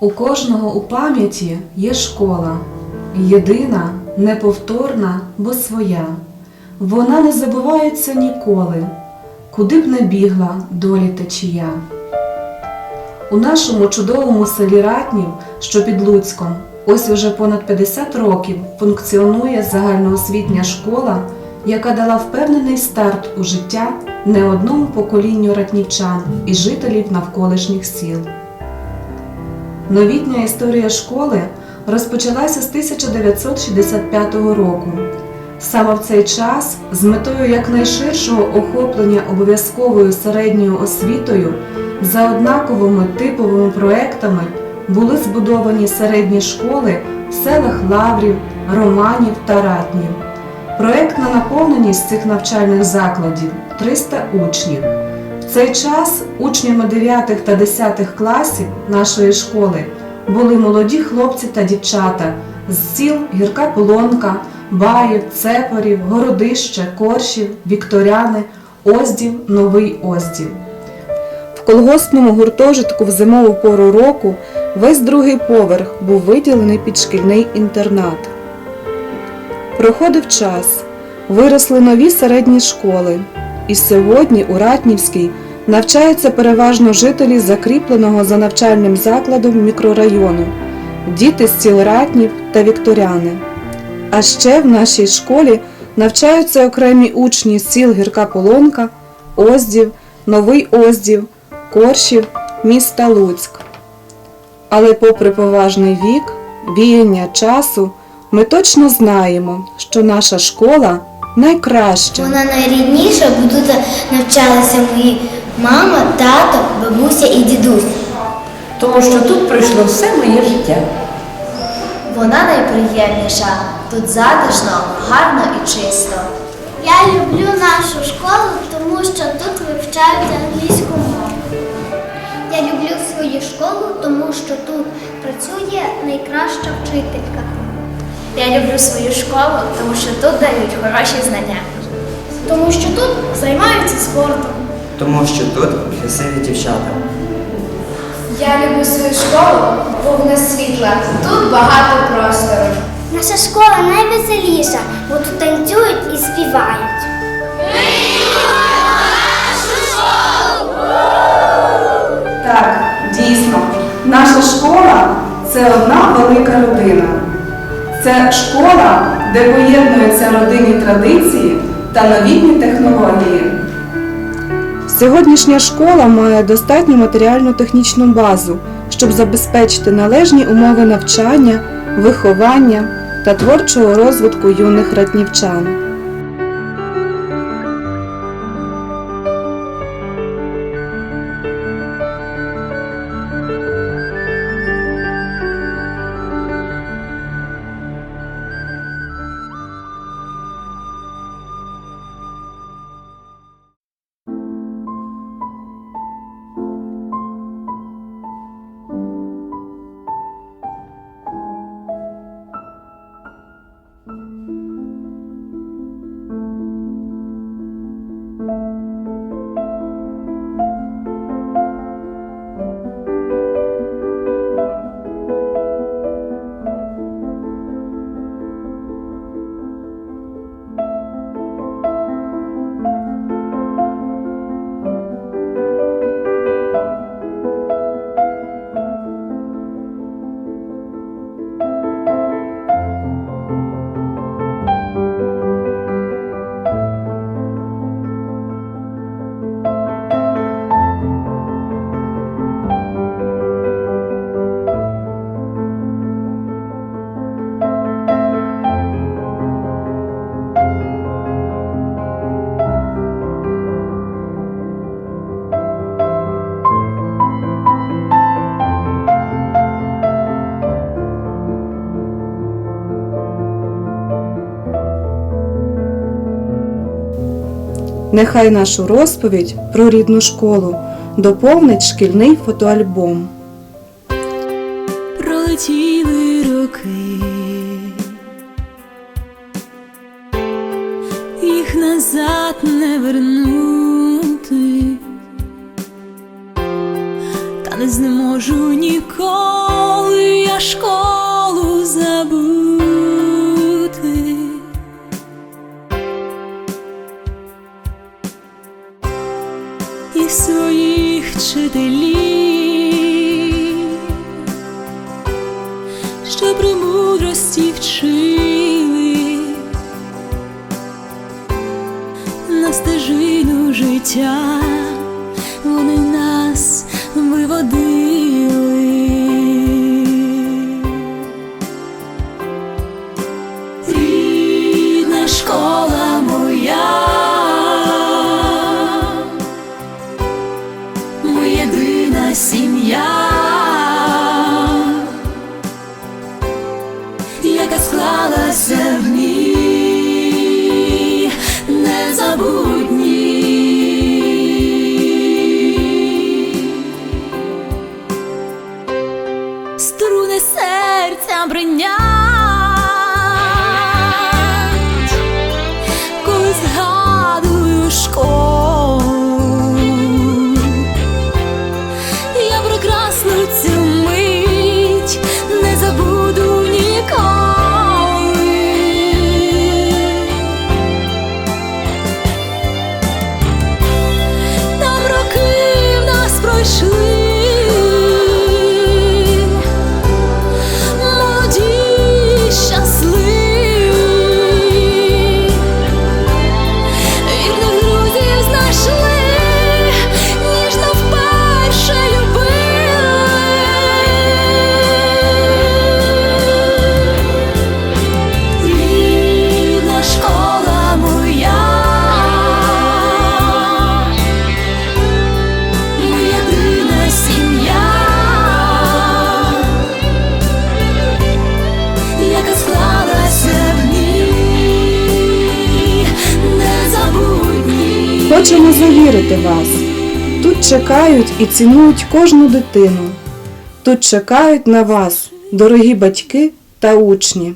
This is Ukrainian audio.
У кожного у пам'яті є школа, єдина, неповторна, бо своя. Вона не забувається ніколи, куди б не бігла долі течія. У нашому чудовому селі Ратнів, що під Луцьком, ось уже понад 50 років функціонує загальноосвітня школа, яка дала впевнений старт у життя не одному поколінню ратнівчан і жителів навколишніх сіл. Новітня історія школи розпочалася з 1965 року. Саме в цей час, з метою якнайширшого охоплення обов'язковою середньою освітою, за однаковими типовими проектами були збудовані середні школи в селах Лаврів, Романів та Ратнів. Проектна наповненість цих навчальних закладів 300 учнів. Цей час учнями 9 та 10 класів нашої школи були молоді хлопці та дівчата з сіл Гірка Полонка, Баїв, Цепорів, Городище, Коршів, Вікторяни, Оздів, Новий Оздів. В колгоспному гуртожитку в зимову пору року весь другий поверх був виділений під шкільний інтернат. Проходив час, виросли нові середні школи, і сьогодні у Ратнівській навчаються переважно жителі закріпленого за навчальним закладом мікрорайону, діти з сіл Ратнів та Вікторяни. А ще в нашій школі навчаються окремі учні з сіл Гірка Полонка, Оздів, Новий Оздів, Коршів, міста Луцьк. Але попри поважний вік, віяння часу, ми точно знаємо, що наша школа найкраща. Вона найрідніша, бо тут навчалися мої мама, тато, бабуся і дідусь. Тому що тут пройшло все моє життя. Вона найприємніша. Тут затишно, гарно і чисто. Я люблю нашу школу, тому що тут вивчають англійську мову. Я люблю свою школу, тому що тут працює найкраща вчителька. Я люблю свою школу, тому що тут дають хороші знання. Тому що тут займаються спортом. Тому що тут красиві дівчата. Я люблю свою школу, бо вона світла. Тут багато простору. Наша школа найвеселіша, бо тут танцюють і співають. Так, дійсно, наша школа це одна велика родина. Це школа, де поєднуються родинні традиції та новітні технології. Сьогоднішня школа має достатню матеріально-технічну базу, щоб забезпечити належні умови навчання, виховання та творчого розвитку юних ратнівчан. Нехай нашу розповідь про рідну школу доповнить шкільний фотоальбом. Пролетіли роки. Їх назад не вернути, та не зможу ніколи я школу. що про мудрості вчили на стежину життя. прийняв. Хочемо завірити вас. Тут чекають і цінують кожну дитину. Тут чекають на вас, дорогі батьки та учні.